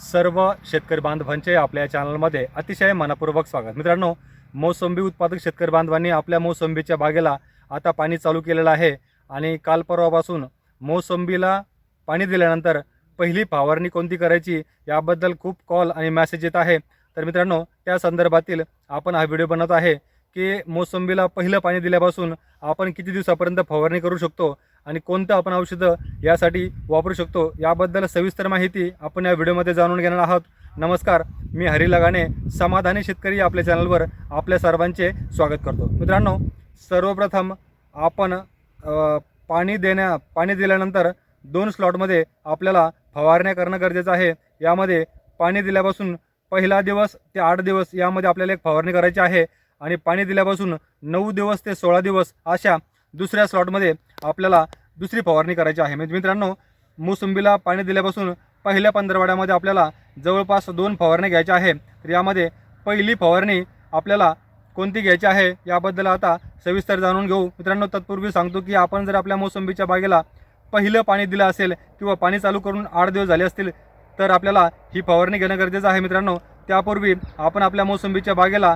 सर्व शेतकरी बांधवांचे आपल्या चॅनलमध्ये अतिशय मनपूर्वक स्वागत. मित्रांनो मोसंबी उत्पादक शेतकरी बांधवांनी आपल्या मोसंबीच्या बागेला आता पाणी चालू केलेलं आहे आणि काल परवापासून मोसंबीला पाणी दिल्यानंतर पहिली फवारणी कोणती करायची याबद्दल खूप कॉल आणि मेसेज येत आहे. तर मित्रांनो त्या संदर्भातील आपण हा व्हिडिओ बनवत आहे की मोसंबीला पहिलं पाणी दिल्यापासून आपण किती दिवसापर्यंत फवारणी करू शकतो आणि कोणतं आपण औषधं यासाठी वापरू शकतो याबद्दल सविस्तर माहिती आपण या व्हिडिओमध्ये जाणून घेणार आहोत. नमस्कार मी हरी लगाने समाधानी शेतकरी आपल्या चॅनलवर आपल्या सर्वांचे स्वागत करतो. मित्रांनो सर्वप्रथम आपण पाणी देण्या पाणी दिल्यानंतर दोन स्लॉटमध्ये आपल्याला फवारण्या करणं गरजेचं आहे. यामध्ये पाणी दिल्यापासून पहिला दिवस ते आठ दिवस यामध्ये आपल्याला एक फवारणी करायची आहे आणि पाणी दिल्यापासून नऊ दिवस ते सोळा दिवस अशा दुसऱ्या स्लॉटमध्ये आपल्याला दुसरी फवारणी करायची आहे. म्हणजे मित्रांनो मोसंबीला पाणी दिल्यापासून पहिल्या पंधरवाड्यामध्ये आपल्याला जवळपास दोन फवारणी घ्यायच्या आहे. तर यामध्ये पहिली फवारणी आपल्याला कोणती घ्यायची आहे याबद्दल आता सविस्तर जाणून घेऊ. मित्रांनो तत्पूर्वी सांगतो की आपण जर आपल्या मोसंबीच्या बागेला पहिलं पाणी दिलं असेल किंवा पाणी चालू करून आठ दिवस झाले असतील तर आपल्याला ही फवारणी घेणं गरजेचं आहे मित्रांनो. त्यापूर्वी आपण आपल्या मोसंबीच्या बागेला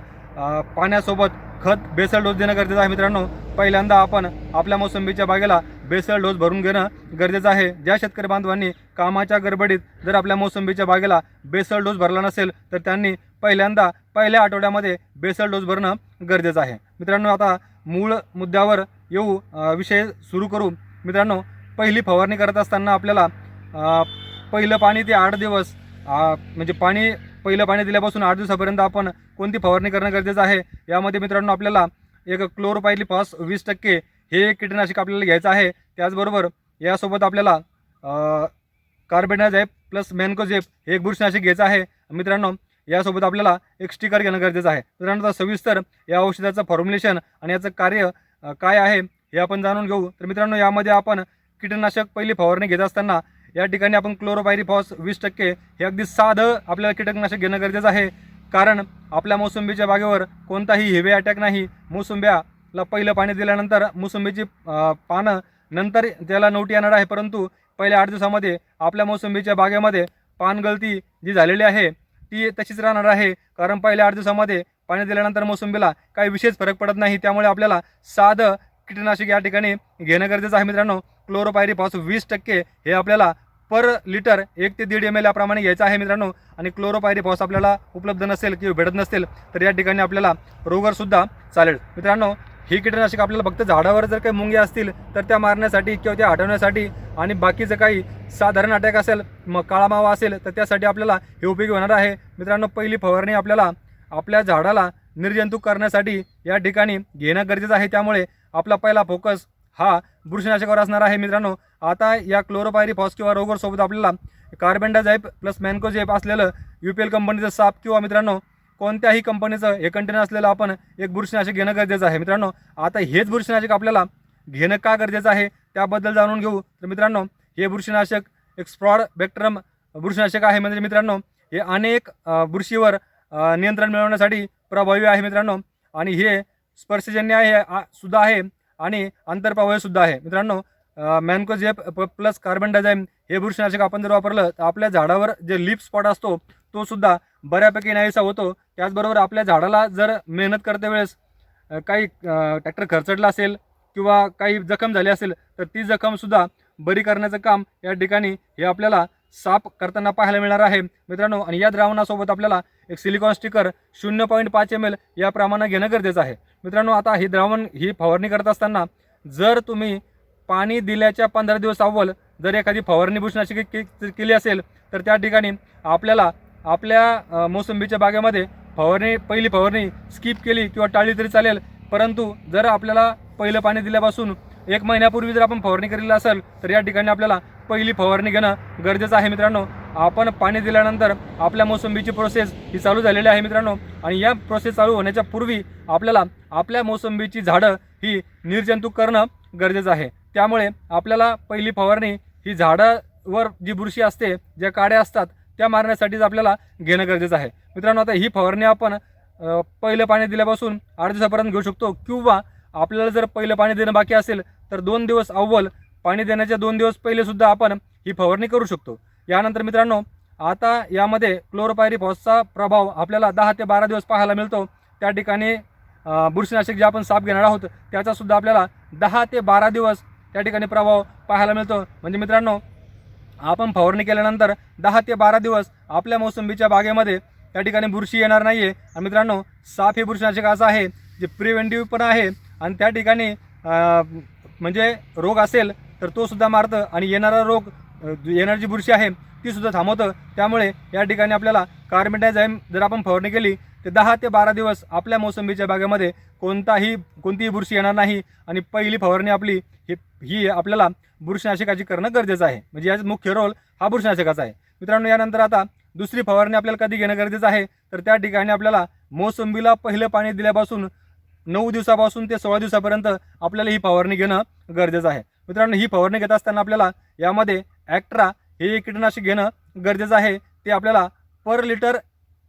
पाण्यासोबत खत बेसल डोस देणं गरजेचं आहे मित्रांनो. पहिल्यांदा आपण आपल्या मोसंबीच्या बागेला बेसल डोस भरून घेणं गरजेचं आहे. ज्या शेतकरी बांधवांनी कामाच्या गडबडीत जर आपल्या मोसंबीच्या बागेला बेसल डोस भरला नसेल तर त्यांनी पहिल्यांदा पहिल्या आठवड्यामध्ये बेसल डोस भरणं गरजेचं आहे. मित्रांनो आता मूळ मुद्द्यावर येऊ विषय सुरू करू. मित्रांनो पहिली फवारणी करत असताना आपल्याला पहिलं पाणी ते आठ दिवस म्हणजे पाणी पहिलं पाणी दिल्यापासून आठ दिवसापर्यंत आपण कोणती फवारणी करणं गरजेचं आहे? यामध्ये मित्रांनो आपल्याला एक क्लोरोपायलिफॉस वीस टक्के हे कीटकनाशक आपल्याला घ्यायचं आहे. त्याचबरोबर यासोबत आपल्याला कार्बेनाझेप प्लस मॅनकोझेप हे एक बुरशीनाशक घ्यायचं आहे. मित्रांनो यासोबत आपल्याला एक स्टिकर घेणं गरजेचं आहे. मित्रांनो आता सविस्तर या औषधाचं फॉर्म्युलेशन आणि याचं कार्य काय आहे हे आपण जाणून घेऊ. तर मित्रांनो यामध्ये आपण कीटकनाशक पहिली फवारणी घेत असताना या ठिकाणी आपण क्लोरोपायरीफॉस वीस टक्के हे अगदी साधं आपल्याला कीटकनाशक घेणं गरजेचं आहे. कारण आपल्या मोसंबीच्या बागेवर कोणताही हेवी अटॅक नाही. मोसंब्याला पहिलं पाणी दिल्यानंतर मोसंबीची पानं नंतर त्याला नोटी येणार आहे. परंतु पहिल्या आठ दिवसामध्ये आपल्या मोसंबीच्या बागेमध्ये पानगळती जी झालेली आहे ती तशीच राहणार आहे. कारण पहिल्या आठ दिवसामध्ये पाणी दिल्यानंतर मोसंबीला काही विशेष फरक पडत नाही. त्यामुळे आपल्याला साधं कीटकनाशक या ठिकाणी घेणं गरजेचं आहे मित्रांनो. क्लोरोपायरिफॉस वीस टक्के हे आपल्याला पर लिटर एक ते दीड एम एल याप्रमाणे घ्यायचं आहे मित्रांनो. आणि क्लोरोपायरिफॉस आपल्याला उपलब्ध नसेल किंवा भेटत नसेल तर या ठिकाणी आपल्याला रोगरसुद्धा चालेल. मित्रांनो ही कीटकनाशक आपल्याला फक्त झाडावर जर काही मुंग्या असतील तर त्या मारण्यासाठी किंवा त्या हटवण्यासाठी आणि बाकीचं काही साधारण अटॅक असेल मग काळा मावा असेल तर त्यासाठी आपल्याला हे उपयोगी होणार आहे. मित्रांनो पहिली फवारणी आपल्याला आपल्या झाडाला निर्जंतुक करण्यासाठी या ठिकाणी घेणं गरजेचं आहे. त्यामुळे आपला पहिला फोकस हा बुरशीनाशकावर असणार आहे मित्रांनो. आता या क्लोरोपायरिफॉस किंवा रोगरसोबत आपल्याला कार्बेंडाझाईप प्लस मॅन्कोझाईप असलेलं यू पी एल कंपनीचं साप किंवा मित्रांनो कोणत्याही कंपनीचं हे कंटेनर असलेलं आपण एक बुरशीनाशक घेणं गरजेचं आहे. मित्रांनो आता हेच बुरशीनाशक आपल्याला घेणं का गरजेचं आहे त्याबद्दल जाणून घेऊ. तर मित्रांनो हे बुरशीनाशक एक स्प्रॉड बॅक्टरम बुरशीनाशक आहे. म्हणजे मित्रांनो हे अनेक बुरशीवर नियंत्रण मिळवण्यासाठी प्रभावी आहे मित्रांनो. आणि हे स्पर्शजन्य आहे आ- सुद्धा आहे आणि आंतरप्रवाही सुद्धा आहे. मित्रांनो मॅनकोजेप प्लस कार्बन डायझाईम हे बुरशीनाशक आपण जर वापरलं तर आपल्या झाडावर जे लिप स्पॉट असतो तो सुद्धा बऱ्यापैकी नाहीसा होतो. त्याचबरोबर आपल्या झाडाला जर मेहनत करते वेळेस काही ट्रॅक्टर खरचडला असेल किंवा काही जखम झाली असेल तर ती जखमसुद्धा बरी करण्याचं काम या ठिकाणी हे आपल्याला साफ करताना पाहायला मिळणार आहे. मित्रांनो आणि या द्रावणासोबत आपल्याला एक सिलिकॉन स्टिकर शून्य पॉईंट पाच एम एल या प्रमाणात घेणं गरजेचं आहे. मित्रांनो आता हे द्रावण ही फवारणी करत असताना जर तुम्ही पाणी दिल्याच्या पंधरा दिवस अव्वल जर एखादी फवारणी बुरशीनाशके केली असेल तर त्या ठिकाणी आपल्याला आपल्या मोसंबीच्या बागेमध्ये फवारणी पहिली फवारणी स्किप केली किंवा टाळली तरी चालेल. परंतु जर आपल्याला पहिलं पाणी दिल्यापासून एक महिन्यापूर्वी जर आपण फवारणी केलेली असेल तर या ठिकाणी आपल्याला पहिली फवारणी घेणं गरजेचं आहे मित्रांनो. आपण पाणी दिल्यानंतर आपल्या मोसंबीची प्रोसेस ही चालू झालेली आहे मित्रांनो. आणि या प्रोसेस चालू होण्याच्या पूर्वी आपल्याला आपल्या मोसंबीची झाडं ही निर्जंतुक करणं गरजेचं आहे. त्यामुळे आपल्याला पहिली फवारणी ही झाडावर जी बुरशी असते ज्या काड्या असतात त्या मारण्यासाठीच आपल्याला घेणं गरजेचं आहे. मित्रांनो आता ही फवारणी आपण पहिलं पाणी दिल्यापासून आठ दिवसापर्यंत घेऊ शकतो. किंवा आपल्याला जर पहिलं पाणी देणं बाकी असेल तर दोन दिवस अव्वल पाणी देण्याच्या दोन दिवस पहिलेसुद्धा आपण ही फवारणी करू शकतो. यानंतर मित्रांनो आता यामध्ये क्लोरोपायरीफॉसचा प्रभाव आपल्याला दहा ते बारा दिवस पाहायला मिळतो. त्या ठिकाणी बुरशीनाशक जे आपण साफ घेणार आहोत त्याचासुद्धा आपल्याला दहा ते बारा दिवस त्या ठिकाणी प्रभाव पाहायला मिळतो. म्हणजे मित्रांनो आपण फवारणी केल्यानंतर दहा ते बारा दिवस आपल्या मोसंबीच्या बागेमध्ये त्या ठिकाणी बुरशी येणार नाही आहे आणि मित्रांनो साफ हे बुरशीनाशक असं आहे जे प्रिव्हेंटिव्ह पण आहे आणि त्या ठिकाणी म्हणजे रोग असेल तर तो सुद्धा मारतं आणि येणारा रोग येणारी जी बुरशी आहे ती सुद्धा थांबवतं. त्यामुळे या ठिकाणी आपल्याला कार्बेटायझाईम जर आपण फवारणी केली तर दहा ते बारा दिवस आपल्या मोसंबीच्या बागेमध्ये कोणताही कोणतीही बुरशी येणार नाही आणि पहिली फवारणी आपली ही ही आपल्याला बुरशीनाशकाची करणं गरजेचं आहे. म्हणजे याचा मुख्य रोल हा बुरशीनाशकाचा आहे. मित्रांनो यानंतर आता दुसरी फवारणी आपल्याला कधी घेणं गरजेचं आहे? तर त्या ठिकाणी आपल्याला मोसंबीला पहिलं पाणी दिल्यापासून नऊ दिवसापासून ते सोळा दिवसापर्यंत आपल्याला ही फवारणी घेणं गरजेचं आहे. मित्रांनो ही फवारणी घेत असताना आपल्याला यामध्ये ॲक्ट्रा हे कीटकनाशक घेणं गरजेचं आहे. ते आपल्याला पर लिटर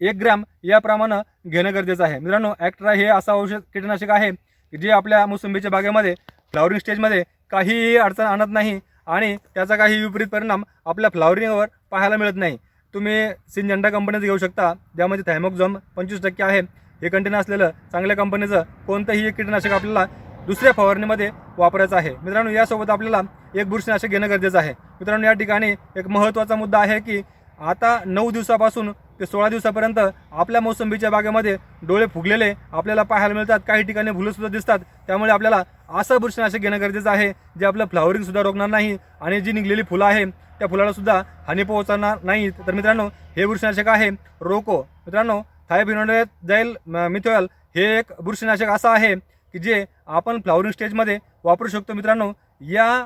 एक ग्रॅम याप्रमाणे घेणं गरजेचं आहे. मित्रांनो ॲक्ट्रा हे असं औषध कीटकनाशक आहे जे आपल्या मोसंबीच्या बागेमध्ये फ्लावरिंग स्टेजमध्ये काहीही अडचण आणत नाही आणि त्याचा काही विपरीत परिणाम आपल्या फ्लावरिंगवर पाहायला मिळत नाही. तुम्ही सिंजंडा कंपनीचं घेऊ शकता ज्यामध्ये थायमोक्झॉम पंचवीस टक्के आहे. हे कंटेन असलेलं चांगल्या कंपनीचं कोणतंही एक कीटकनाशक आपल्याला दुसऱ्या फवारणीमध्ये वापरायचं आहे. मित्रांनो यासोबत आपल्याला एक बुरशीनाशक घेणं गरजेचं आहे. मित्रांनो या ठिकाणी एक महत्त्वाचा मुद्दा आहे की आता नऊ दिवसापासून ते सोळा दिवसापर्यंत आपल्या मोसंबीच्या बागेमध्ये डोळे फुगलेले आपल्याला पाहायला मिळतात. काही ठिकाणी फुलंसुद्धा दिसतात. त्यामुळे आपल्याला असं बुरशीनाशक घेणं गरजेचं आहे. जे आपलं फ्लॉवरिंगसुद्धा रोखणार नाही आणि जी निघलेली फुलं आहे त्या फुलालासुद्धा हानी पोहोचणार नाही. तर मित्रांनो हे बुरशीनाशक आहे रोको. मित्रांनो थायबिनोडे जाईल मिथोयल. हे एक बुरशीनाशक असं आहे की जे आपण फ्लॉवरिंग स्टेजमध्ये वापरू शकतो. मित्रांनो या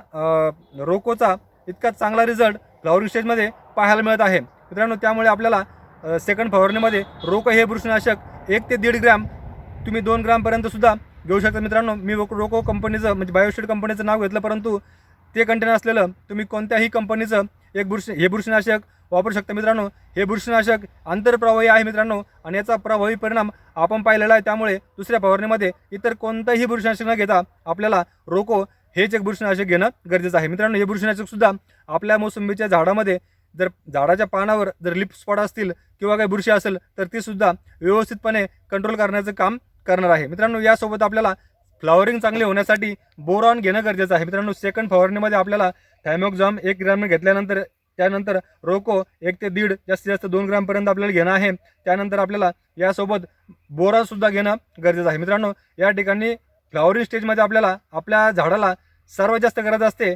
रोकोचा इतका चांगला रिझल्ट फ्लावरिंग स्टेजमध्ये पाहायला मिळत आहे. मित्रांनो त्यामुळे आपल्याला सेकंड फवारणीमध्ये रोक हे बुरशीनाशक एक ते दीड ग्रॅम तुम्ही दोन ग्रामपर्यंत सुद्धा घेऊ शकता. मित्रांनो मी रोको कंपनीचं म्हणजे बायोशेड कंपनीचं नाव घेतलं परंतु ते कंटेनर असलेलं तुम्ही कोणत्याही कंपनीचं एक बुरशी हे बुरशीनाशक वापरू शकता. मित्रांनो हे बुरशीनाशक आंतरप्रवाही आहे मित्रांनो आणि याचा प्रभावी परिणाम आपण पाहिलेला आहे. त्यामुळे दुसऱ्या फवारणीमध्ये इतर कोणतंही बुरशीनाशक न घेता आपल्याला रोको हेच एक बुरशीनाशक घेणं गरजेचं आहे. मित्रांनो हे बुरशीनाशकसुद्धा आपल्या मोसंबीच्या झाडामध्ये जर झाडाच्या पानावर जर लिप स्पॉट असतील किंवा काही बुरशी असेल तर ती सुद्धा व्यवस्थितपणे कंट्रोल करण्याचं काम करणार आहे. मित्रांनो यासोबत आपल्याला फ्लॉवरिंग चांगले होण्यासाठी बोरॉन घेणं गरजेचं आहे. मित्रांनो सेकंड फवारणीमध्ये आपल्याला थायमोक्झाम एक ग्रॅम घेतल्यानंतर त्यानंतर रोको एक ते दीड जास्तीत जास्त दोन ग्रॅमपर्यंत आपल्याला घेणं आहे. त्यानंतर आपल्याला यासोबत बोरासुद्धा घेणं गरजेचं आहे. मित्रांनो या ठिकाणी फ्लॉवरिंग स्टेजमध्ये आपल्याला आपल्या झाडाला सर्वात जास्त गरज असते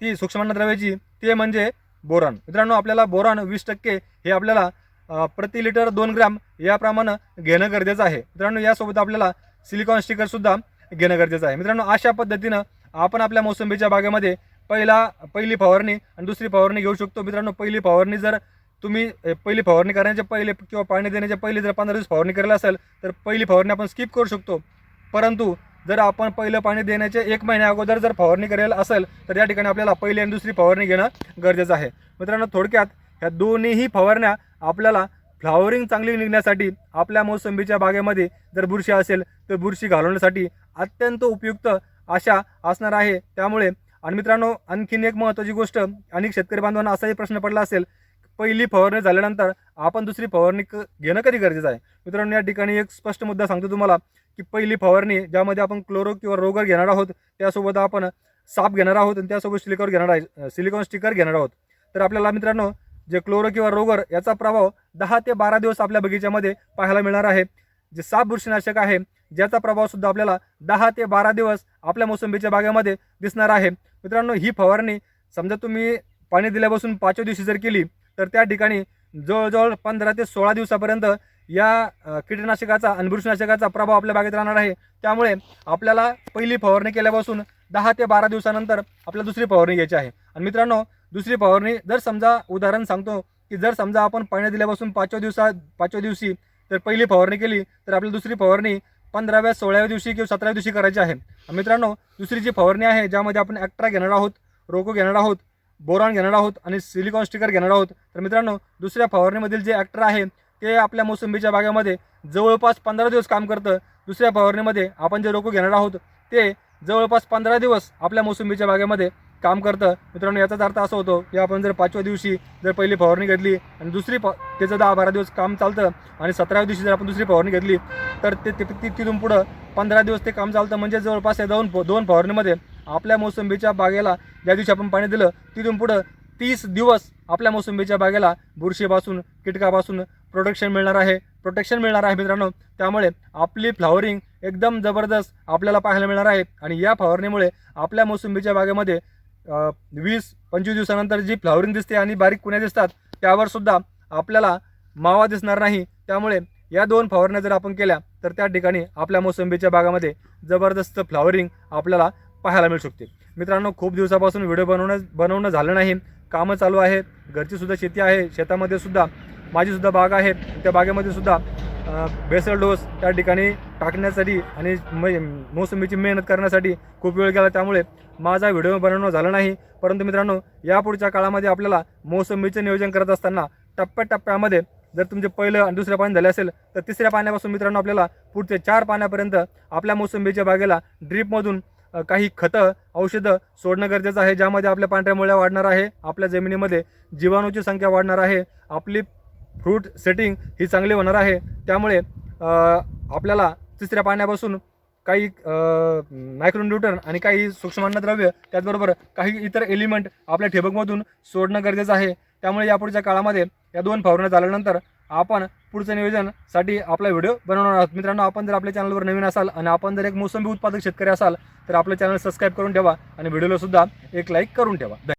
ती सूक्ष्मन्नद्रव्याची ते म्हणजे बोरॉन मित्रांनो आपल्याला बोरॉन वीस टक्के हे आपल्याला प्रति लिटर दोन ग्रॅम याप्रमाणे घेणं गरजेचं आहे. मित्रांनो यासोबत आपल्याला सिलिकॉन स्टिकरसुद्धा घेणं गरजेचं आहे. मित्रांनो अशा पद्धतीनं आपण आपल्या मोसंबीच्या बागेमध्ये पहिला पहिली फवारणी आणि दुसरी फवारणी घेऊ शकतो. मित्रांनो पहिली फवारणी जर तुम्ही पहिली फवारणी करण्याच्या पहिले किंवा पाणी देण्याच्या पहिले जर पंधरा दिवस फवारणी करायला असेल तर पहिली फवारणी आपण स्किप करू शकतो. परंतु जर आपण पहिलं पाणी देण्याच्या एक महिन्या अगोदर जर फवारणी करायला असेल तर या ठिकाणी आपल्याला पहिली आणि दुसरी फवारणी घेणं गरजेचं आहे. मित्रांनो थोडक्यात ह्या दोन्हीही फवारण्या आपल्याला फ्लावरिंग चांगली निघण्यासाठी आपल्या मोसंबीच्या बागेमध्ये जर बुरशी असेल तर बुरशी घालवण्यासाठी अत्यंत उपयुक्त अशा असणार आहे. त्यामुळे आणि मित्रांनो आणखीन एक महत्त्वाची गोष्ट अनेक शेतकरी बांधवांना असाही प्रश्न पडला असेल पहिली फवारणी झाल्यानंतर आपण दुसरी फवारणी क- घेणं कधी गरजेचं आहे? मित्रांनो या ठिकाणी एक स्पष्ट मुद्दा सांगतो तुम्हाला की पहिली फवारणी ज्यामध्ये आपण क्लोरो किंवा रोगर घेणार आहोत त्यासोबत आपण साप घेणार आहोत आणि त्यासोबत सिलिकॉन घेणार आहे सिलिकॉन स्टिकर घेणार आहोत. तर आपल्याला मित्रांनो जे क्लोरो किंवा रोगर याचा प्रभाव दहा ते बारा दिवस आपल्या बगीच्यामध्ये पाहायला मिळणार आहे. जे साप बुरशीनाशक आहे ज्याचा प्रभाव सुद्धा आपल्याला दहा ते बारा दिवस आपल्या मोसंबीच्या बागेमध्ये दिसणार आहे. मित्रांनो ही फवारणी समजा तुम्ही पाणी दिल्यापासून पाचव्या दिवशी जर केली तर त्या ठिकाणी जवळजवळ पंधरा ते सोळा दिवसापर्यंत या कीटनाशकाचा कीटकनाशकाचा बुरशीनाशकाचा प्रभाव आपल्या बागेत राहणार आहे. त्यामुळे आपल्याला पहिली फवारणी केल्यापासून दहा ते बारा दिवसानंतर आपल्याला दुसरी फवारणी घ्यायची आहे. आणि मित्रांनो दुसरी फवारणी जर समजा उदाहरण सांगतो की जर समजा आपण पाणी दिल्यापासून पाचव्या दिवसा पाचव्या दिवशी तर पहिली फवारणी केली तर आपली दुसरी फवारणी पंधराव्या सोळाव्या दिवशी किंवा सतराव्या दिवशी करायची आहे. मित्रांनो दुसरी जी फवारणी आहे ज्यामध्ये आपण ॲक्ट्रा घेणार आहोत रोको घेणार आहोत बोरॉन घेणार आहोत आणि सिलिकॉन स्टिकर घेणार आहोत तर मित्रांनो दुसऱ्या फवारणीमधील जे ॲक्टर आहे ते आपल्या मोसंबीच्या बागेमध्ये जवळपास पंधरा दिवस काम करतं. दुसऱ्या फवारणीमध्ये आपण जे रोको घेणार आहोत ते जवळपास पंधरा दिवस आपल्या मोसंबीच्या बागेमध्ये काम करतं. मित्रांनो याचाच अर्थ असा होतो की आपण जर पाचव्या दिवशी जर पहिली फवारणी घेतली आणि दुसरी फ त्याचं दहा बारा दिवस काम चालतं आणि सतराव्या दिवशी जर आपण दुसरी फवारणी घेतली तर ते ती- तिथून पुढं पंधरा दिवस ते काम चालतं. म्हणजे जवळपास या दोन दोन फवारणीमध्ये आपल्या मोसंबीच्या बागेला ज्या दिवशी आपण पाणी दिलं तिथून पुढं तीस दिवस आपल्या मोसंबीच्या बागेला बुरशीपासून कीटकापासून प्रोटेक्शन मिळणार आहे. प्रोटेक्शन मिळणार आहे मित्रांनो. त्यामुळे आपली फ्लॉवरिंग एकदम जबरदस्त आपल्याला पाहायला मिळणार आहे. आणि या फवारणीमुळे आपल्या मोसंबीच्या बागेमध्ये वीस पंचवीस दिवसानंतर जी फ्लावरिंग दिसते आणि बारीक कुण्या दिसतात त्यावर सुद्धा आपल्याला मावा दिसणार नाही. त्यामुळे या दोन फवारण्या जर आपण केल्या तर त्या ठिकाणी आपल्या मोसंबीच्या बागामध्ये जबरदस्त फ्लॉवरिंग आपल्याला पाहायला मिळू शकते. मित्रांनो खूप दिवसापासून व्हिडिओ बनवणं बनवणं झालं नाही. कामं चालू आहेत. घरची सुद्धा शेती आहे. शेतामध्ये सुद्धा माझी सुद्धा बाग आहे. त्या बागेमध्ये सुद्धा बेसल डोस त्या ठिकाणी टाकण्यासाठी आणि मोसंबीची मेहनत करण्यासाठी खूप वेळ गेला. त्यामुळे माझा व्हिडिओ बनवणं झालं नाही. परंतु मित्रांनो यापुढच्या काळामध्ये आपल्याला मोसंबीचं नियोजन करत असताना टप्प्याटप्प्यामध्ये जर तुमचे पहिलं आणि दुसरं पाणी झाले असेल तर तिसऱ्या पाण्यापासून मित्रांनो आपल्याला पुढचे चार पाण्यापर्यंत आपल्या मोसंबीच्या बागेला ड्रीपमधून काही खतं औषधं सोडणं गरजेचं आहे ज्यामध्ये आपल्या पांढऱ्या मुळ्या वाढणार आहे आपल्या जमिनीमध्ये जीवाणूची संख्या वाढणार आहे आपली फ्रूट सेटिंग ही चांगली होणार आहे. त्यामुळे आपल्याला तिसऱ्या पाण्यापासून काही मायक्रो न्यूटन आणि काही सूक्ष्मान्नद्रव्य त्याचबरोबर काही इतर एलिमेंट आपल्या ठिबकमधून सोडणं गरजेचं आहे. त्यामुळे यापुढच्या काळामध्ये या दोन फवारण्या झाल्यानंतर आपण पुढचं नियोजनसाठी आपला व्हिडिओ बनवणार आहोत. मित्रांनो आपण जर आपल्या चॅनलवर नवीन असाल आणि आपण जर एक मोसंबी उत्पादक शेतकरी असाल तर आपलं चॅनल सबस्क्राईब करून ठेवा आणि व्हिडिओला सुद्धा एक लाईक करून ठेवा.